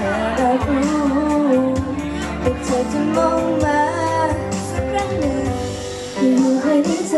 ธอรับรู้แต่เธอจะมองมาสักครั้งหนึ่งอยู่ใายในใจ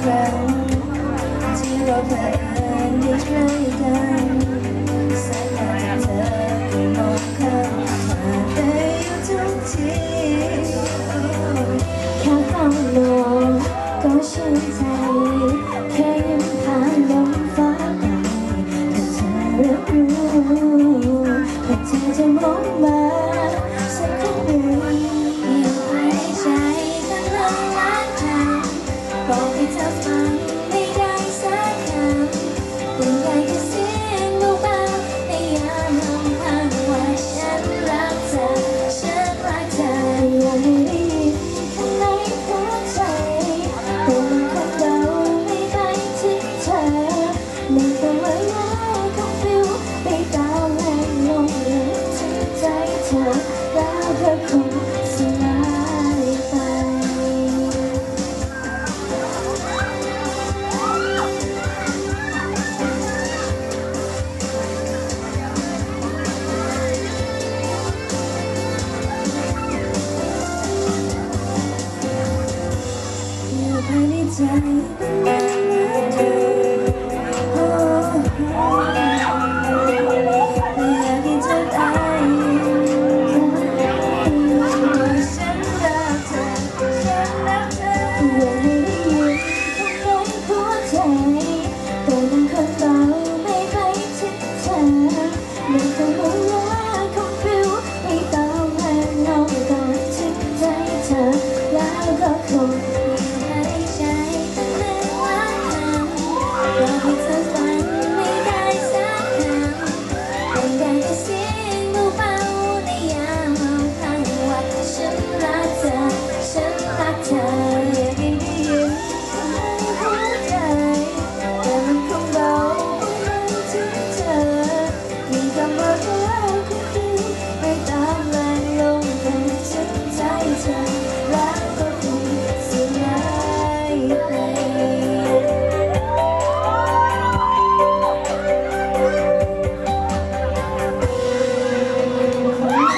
ครั้ง ที่เราเผอิญได้ใกล้กันสายตาจากเธอก็มองข้ามผ่านไปอยู่ทุกทีแค่เข้ามองก็ชื่นใจแค่ยิ้มผ่านลมฟ้าไปถ้าเธอรับรู้ถ้าเธอจะมองมา บอกให้เธอฟังไม่ได้สักคำคุณใหญ่เสียงเบาๆในยามลำพังว่าฉันรักเธอ ฉันรักให้ในหัวใจเป็นของเราไม่ได้เธอไม่ต้ว้ไว้งฟิวไปตามแรงเลือถึงใจเธอ Thank you.